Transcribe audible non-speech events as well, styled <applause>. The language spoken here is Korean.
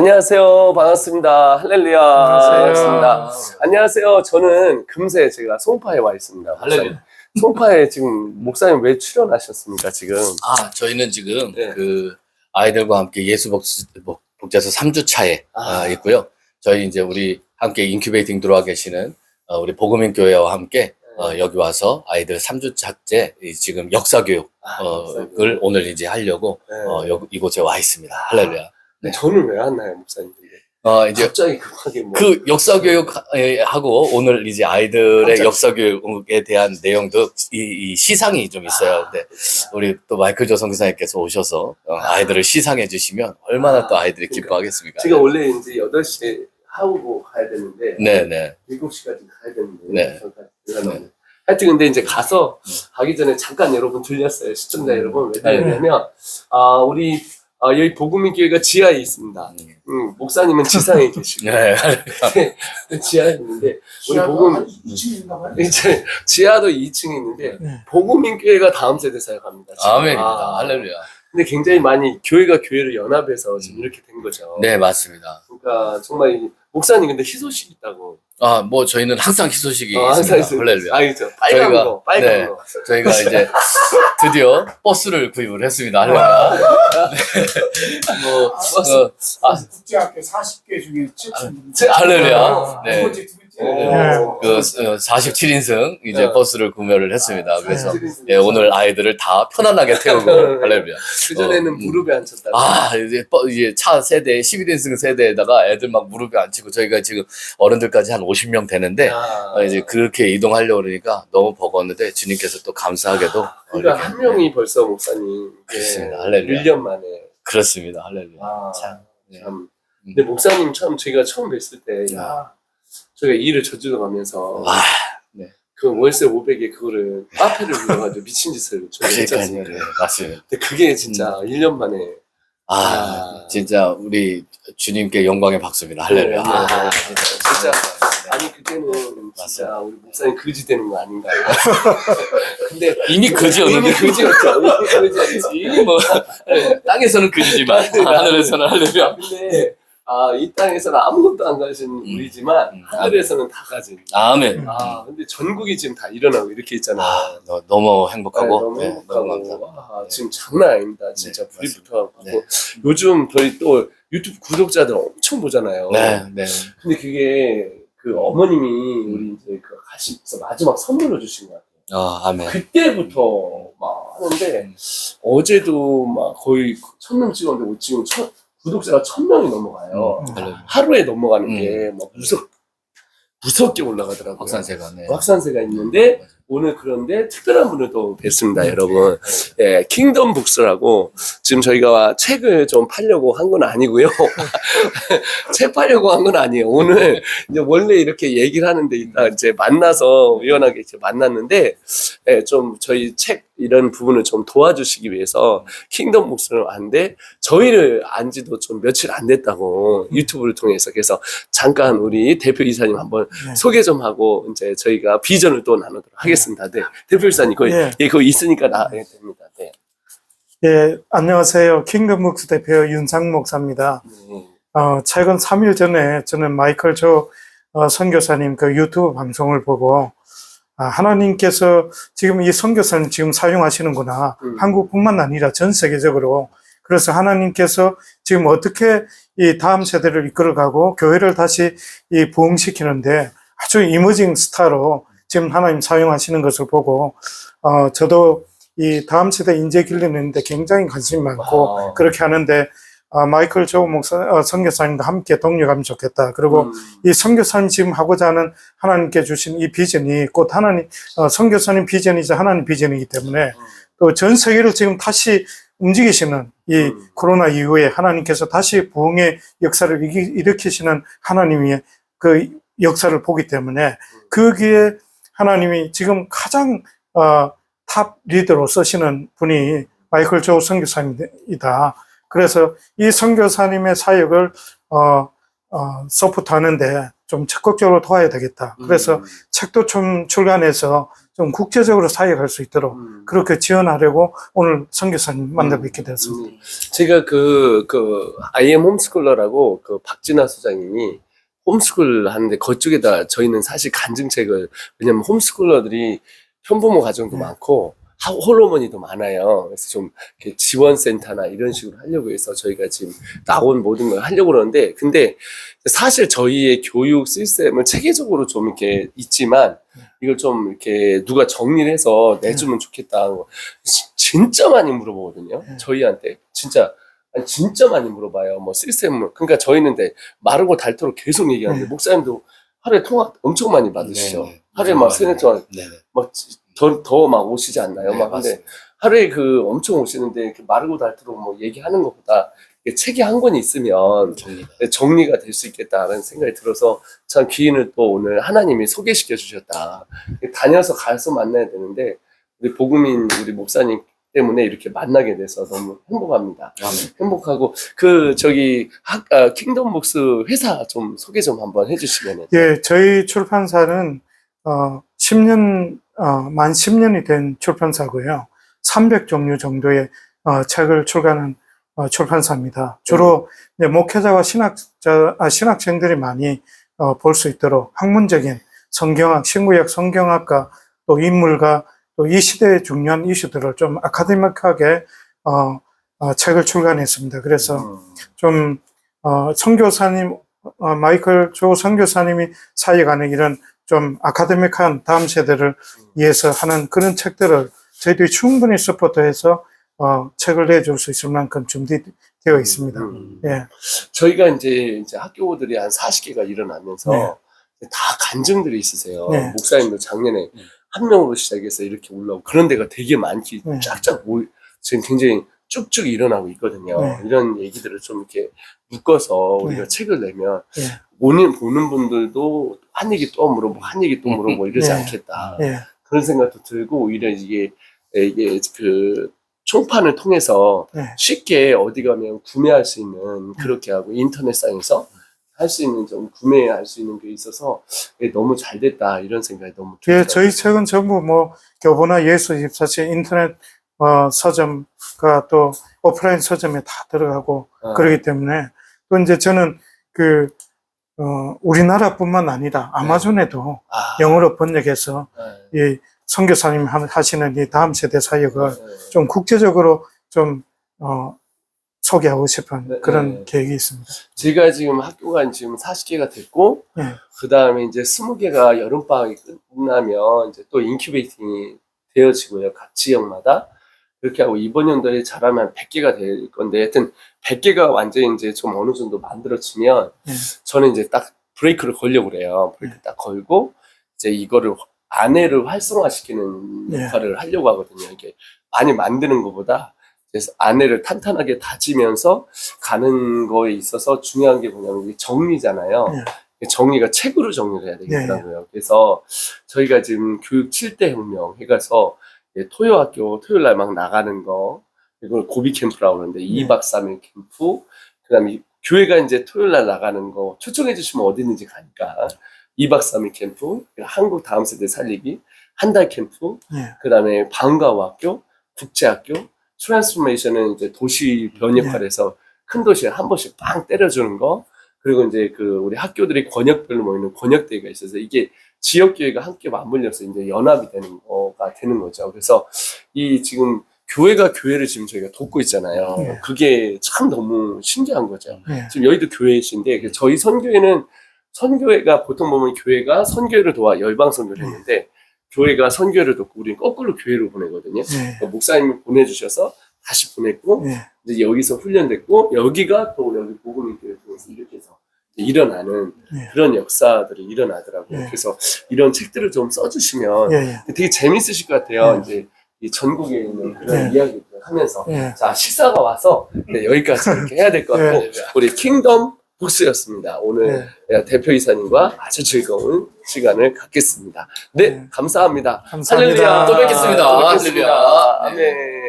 안녕하세요. 반갑습니다. 할렐루야. 안녕하세요. 반갑습니다. 안녕하세요. 저는 금세 제가 송파에 와 있습니다. 할렐루야. 송파에 지금 목사님 왜 출연하셨습니까, 지금? 아, 저희는 지금 네. 그 아이들과 함께 예수 복- 복- 복자서 3주 차에 아. 아, 있고요. 저희 이제 우리 함께 인큐베이팅 들어와 계시는 어, 우리 복음인 교회와 함께 어, 여기 와서 아이들 3주 차째 이 지금 역사 교육을 아, 오늘 이제 하려고 네. 어, 여, 이곳에 와 있습니다. 할렐루야. 네. 저는 왜 왔나요, 목사님? 근데? 어, 이제 갑자기 급하게 뭐. 그 역사 교육하고 오늘 이제 아이들의 깜짝- 역사 교육에 대한 내용도 이, 이 시상이 좀 있어요. 근데 우리 또 마이클 조 성 기사님께서 오셔서 어, 아이들을 시상해 주시면 얼마나 또 아이들이 그러니까. 기뻐하겠습니까? 제가 원래 이제 8시에 하고 가야 되는데. 네네. 7시까지 가야 되는데. 네. 잠깐 들어가는데. 하여튼 근데 이제 가서 네. 가기 전에 잠깐 여러분 들렸어요. 시청자 음. 여러분. 왜 네. 들렸냐면, 아, 우리, 아, 여기 복음인 교회가 지하에 있습니다. 음, 목사님은 지상에 <laughs> 계시고. 네. 지하에 있는데, 우리 복음, 한 2층인가 봐요. 이제 지하도 2층에 있는데, 네. 복음인 교회가 다음 세대 사역합니다. 지금. 아멘입니다. 아, 할렐루야. 근데 굉장히 많이 교회가 교회를 연합해서 지금 이렇게 된 거죠. 네, 맞습니다. 그러니까 정말 이- 목사님 근데 희소식 있다고. 아, 뭐 저희는 항상 희소식이 어, 항상 있습니다. 할렐루야. 아니죠. 빨간 저희가- 거, 빨간 네. 거. 저희가 이제 드디어 버스를 구입을 했습니다. 할렐루야. 네. 뭐, 어, 아, 국제학교 40개 중에 7층. 제- 할렐루야. 네. 두 번째, 두 번째. 네. 그 47인승 이제 네. 버스를 구매를 했습니다. 그래서 네. 예, 오늘 아이들을 다 편안하게 태우고 할렐루야. 그전에는 어, 음. 무릎에 앉혔다가. 아 이제 버- 이제 차 세대 11인승 세대에다가 애들 막 무릎에 앉히고 저희가 지금 어른들까지 한 50명 되는데 아, 어, 이제 그렇게 이동하려고 그러니까 너무 버거웠는데 주님께서 또 감사하게도 어, 그러니까 한 명이 벌써 목사님. 그렇습니다. 할렐루야. 1년 만에. 그렇습니다. 할렐루야. 아, 참. 네. 참. 근데 목사님 참 제가 처음 뵀을 때, 음. 야, 저희가 일을 저주러 가면서 와, 네. 그 월세 500에 그거를 카페를 불러가지고 미친 짓을 좀 했지 그러니까요. 않습니까? 네, 맞습니다. 근데 그게 진짜 1년 만에 아, 아. 진짜 우리 주님께 영광의 박수입니다. 할렐루야. 네, 아, 네, 네. 진짜 네. 아니 그때는 진짜. 우리 목사님 거지 되는 거 아닌가요? <laughs> 근데 이미 그지였는데 이미 그지였죠. 이미 그지였지. <laughs> 이미 뭐 땅에서는 그지지만 하늘에서는 할렐루야. 근데 아, 이 땅에서는 아무것도 안 가진 우리지만 음. 하늘에서는 다 가진. 아멘. 아, 근데 전국이 지금 다 일어나고 이렇게 있잖아. 아, 너, 너무 행복하고 너무 네, 행복하고 너무 감사합니다. 와, 네. 지금 장난 아닙니다. 진짜 네, 불이. 붙어갖고 네. 요즘 저희 또 유튜브 구독자들 엄청 보잖아요. 네, 네. 근데 그게 그 어머님이 우리 이제 그 가시면서 마지막 선물을 주신 것 같아요. 아, 아멘. 그때부터 막 하는데 음. 어제도 막 거의 천명 찍었는데 지금 천, 구독자가 천 명이 넘어가요. 음. 하루에 넘어가는 음. 게 막 무섭 무섭게 올라가더라고요. 확산세가 네. 확산세가 있는데 오늘 그런데 특별한 분을 또 뵀습니다, 여러분. 예, 킹덤 북스라고 지금 저희가 책을 좀 팔려고 한 건 아니고요. <laughs> 책 팔려고 한 건 아니에요. 오늘 이제 원래 이렇게 얘기를 하는데 이따 이제 만나서 우연하게 이제 만났는데 예, 좀 저희 책 이런 부분을 좀 도와주시기 위해서 킹덤 북스를 왔는데 저희를 안 지도 좀 며칠 안 됐다고 유튜브를 통해서 그래서 잠깐 우리 대표 이사님 한번 네. 소개 좀 하고 이제 저희가 비전을 또 나누도록 하겠습니다. 네. 대표 이사님 거기 예. 예, 그거 있으니까 나 예, 됩니다. 네. 예, 안녕하세요. 킹덤북스 대표 윤상 목사입니다. 네. 어, 최근 3일 전에 저는 마이클 조 어, 선교사님 그 유튜브 방송을 보고 아, 하나님께서 지금 이 선교사님 지금 사용하시는구나. 음. 한국뿐만 아니라 전 세계적으로. 그래서 하나님께서 지금 어떻게 이 다음 세대를 이끌어가고 교회를 다시 이 부흥시키는데 아주 이머징 스타로 지금 하나님 사용하시는 것을 보고 어, 저도 이 다음 세대 인재 길리는데 굉장히 관심이 많고 아. 그렇게 하는데 아, 마이클 조 목사 어, 선교사님과 함께 동력하면 좋겠다. 그리고 음. 이 선교사님 지금 하고자 하는 하나님께 주신 이 비전이 곧 하나님 어, 선교사님 비전이자 하나님 비전이기 때문에 또전 세계를 지금 다시 움직이시는 이 음. 코로나 이후에 하나님께서 다시 부흥의 역사를 일으키- 일으키시는 하나님의 그 역사를 보기 때문에 거기에 하나님이 지금 가장 어, 탑 리더로 쓰시는 분이 마이클 조 선교사님이다. 그래서 이 선교사님의 사역을 어, 어, 서포트하는데 좀 적극적으로 도와야 되겠다. 그래서 음. 책도 좀 출간해서 좀 국제적으로 사역할 수 있도록 음. 그렇게 지원하려고 오늘 선교사님 만나 뵙게 되었습니다. 음, 제가 그, 그, IM 홈스쿨러라고 그 박진아 소장님이 홈스쿨 하는데 그쪽에다 저희는 사실 간증책을, 왜냐면 홈스쿨러들이 편부모 가정도 네. 많고, 하- 홀어머니도 많아요. 그래서 좀 이렇게 지원센터나 이런 식으로 하려고 해서 저희가 지금 나온 모든 걸 하려고 그러는데, 근데 사실 저희의 교육 시스템을 체계적으로 좀 이렇게 있지만, 이걸 좀 이렇게 누가 정리를 해서 내주면 좋겠다. 지- 진짜 많이 물어보거든요. 네. 저희한테. 진짜. 진짜 많이 물어봐요. 뭐 시스템을. 그러니까 저희는 근데 마르고 닳도록 계속 얘기하는데, 네. 목사님도 하루에 통화 엄청 많이 받으시죠. 네, 네. 하루에 막 세네 통화. 막 더, 더막 오시지 않나요? 네, 막 근데 맞습니다. 하루에 그 엄청 오시는데 그 마르고 닳도록 뭐 얘기하는 것보다 책이 한 권이 있으면 정리가. 정리가 될 수 있겠다라는 생각이 들어서 참 귀인을 또 오늘 하나님이 소개시켜 주셨다. 다녀서 가서 만나야 되는데 우리 복음인 우리 목사님 때문에 이렇게 만나게 돼서 너무 행복합니다. 아멘. 행복하고 그 저기 학, 아, 킹덤 복스 회사 좀 소개 좀 한번 해주시면은 예, 저희 출판사는 어, 10년 어, 만 10년이 된 출판사고요. 300종류 정도의 어, 책을 출간한 어, 출판사입니다. 주로 이제 목회자와 신학자, 아, 신학생들이 많이 어, 볼 수 있도록 학문적인 성경학, 신구약 성경학과 또 인물과 또 이 시대의 중요한 이슈들을 좀 아카데믹하게 어, 어, 책을 출간했습니다. 그래서 음, 좀, 어, 선교사님, 어, 마이클 조 선교사님이 사역하는 이런 좀 아카데믹한 다음 세대를 위해서 하는 그런 책들을 저희들이 충분히 서포트해서 어, 책을 내줄 수 있을 만큼 준비되어 있습니다. 음. 예, 저희가 이제 이제 학교들이 한 40개가 일어나면서 네. 다 간증들이 있으세요. 네. 목사님도 작년에 네. 한 명으로 시작해서 이렇게 올라오고 그런 데가 되게 많기 네. 쫙쫙 모이 지금 굉장히 쭉쭉 일어나고 있거든요. 네. 이런 얘기들을 좀 이렇게 묶어서 우리가 네. 책을 내면 네. 보는 보는 분들도 한 얘기 또 물어보고 한 얘기 또 물어보고 이러지 네. 않겠다. 예, 그런 생각도 들고 오히려 이게 이게 그 총판을 통해서 네. 쉽게 어디 가면 구매할 수 있는 그렇게 하고 인터넷상에서 할 수 있는 좀 구매할 수 있는 게 있어서 너무 잘 됐다 이런 생각이 너무 예, 들더라고요. 저희 책은 전부 뭐 교보나 예수 24시 인터넷 어, 서점 과또 오프라인 서점에 다 들어가고 어. 그러기 때문에 또 이제 저는 그 어, 우리나라뿐만 아니라 아마존에도 아, 영어로 번역해서 네. 이 선교사님 하- 하시는 이 다음 세대 사역을 네. 좀 국제적으로 좀 어, 소개하고 싶은 네, 그런 네. 계획이 있습니다. 제가 지금 학교가 지금 40개가 됐고 네. 그 다음에 이제 20개가 여름 방학이 끝나면 이제 또 인큐베이팅이 되어지고요. 각 지역마다. 그렇게 하고 이번 연도에 잘하면 100개가 될 건데 하여튼 100개가 완전히 이제 좀 어느 정도 만들어지면 네. 저는 이제 딱 브레이크를 걸려고 그래요. 브레이크 딱 걸고 이제 이거를 아내를 활성화시키는 네. 역할을 하려고 하거든요. 이게 많이 만드는 것보다 그래서 아내를 탄탄하게 다지면서 가는 거에 있어서 중요한 게 뭐냐면 이게 정리잖아요. 네. 정리가 책으로 정리를 해야 되겠더라고요. 그래서 저희가 지금 교육 7대 혁명 해가서 토요 학교 토요일 날 막 나가는 거 이걸 고비 캠프라고 그러는데 네. 2박 3일 캠프 그다음에 교회가 이제 토요일 날 나가는 거 초청해 주시면 어디든지 가니까 2박 3일 캠프 한국 다음 세대 살리기 한 달 캠프 예. 그다음에 방과후 학교 국제학교 트랜스포메이션은 이제 도시 변 역할에서 큰 도시에 한 번씩 빵 때려주는 거 그리고 이제 그 우리 학교들이 권역별로 모이는 권역대회가 있어서 이게 지역교회가 함께 맞물려서 이제 연합이 되는 거가 되는 거죠. 그래서 이 지금 교회가 교회를 지금 저희가 돕고 있잖아요. 네. 그게 참 너무 신기한 거죠. 예. 지금 여의도 교회이신데 그 저희 선교회는 선교회가 보통 보면 교회가 선교회를 도와 열방 선교를 했는데 교회가 선교회를 돕고 우리는 거꾸로 교회로 보내거든요. 예. 그러니까 목사님이 보내주셔서 다시 보냈고 예. 이제 여기서 훈련됐고 여기가 또 여기 복음인 교회 통해서 이렇게 일어나는 예. 그런 역사들이 일어나더라고요. 예. 그래서 이런 책들을 좀 써주시면 예. 예. 되게 재밌으실 것 같아요. 예. 이제 이 전국에 있는 그런 예. 이야기들을 하면서 예. 자 식사가 와서 네, 여기까지 이렇게 해야 될 것 같고 예. 우리 킹덤 복스였습니다. 오늘 예. 대표 이사님과 아주 즐거운 시간을 갖겠습니다. 네, 네. 감사합니다. 감사합니다. 할렐루야. 또 뵙겠습니다. 또 뵙겠습니다. 할렐루야. 아멘.